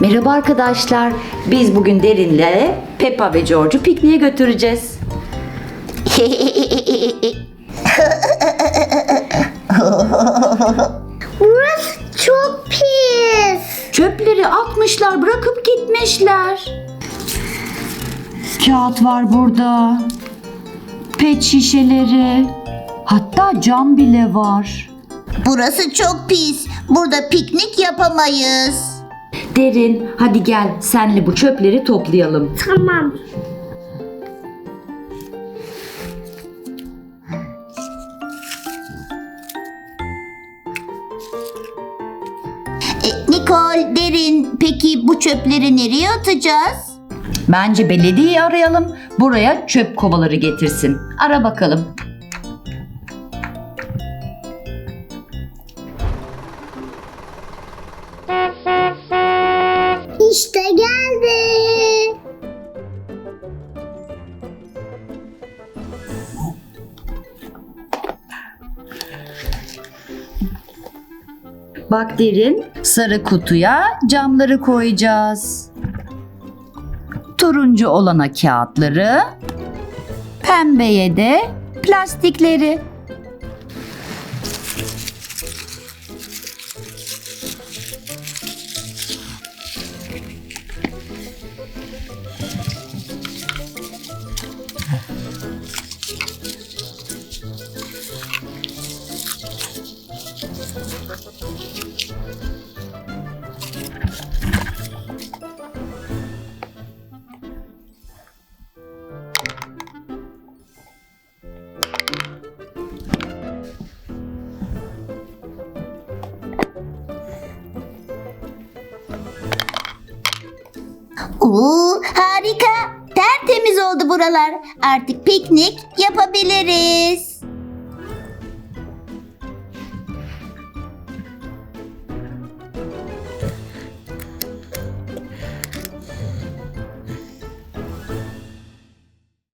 Merhaba arkadaşlar. Biz bugün Derin'le Peppa ve George'u pikniğe götüreceğiz. Burası çok pis. Çöpleri atmışlar, bırakıp gitmişler. Kağıt var burada. Pet şişeleri. Hatta cam bile var. Burası çok pis. Burada piknik yapamayız. Derin, hadi gel senle bu çöpleri toplayalım. Tamam. E, Nicole, Derin, peki bu çöpleri nereye atacağız? Bence belediyeyi arayalım. Buraya çöp kovaları getirsin. Ara bakalım. İşte geldi. Bak derin, sarı kutuya camları koyacağız. Turuncu olana kağıtları, pembeye de plastikleri. おー、ハリカ。Tertemiz oldu buralar. Artık piknik yapabiliriz.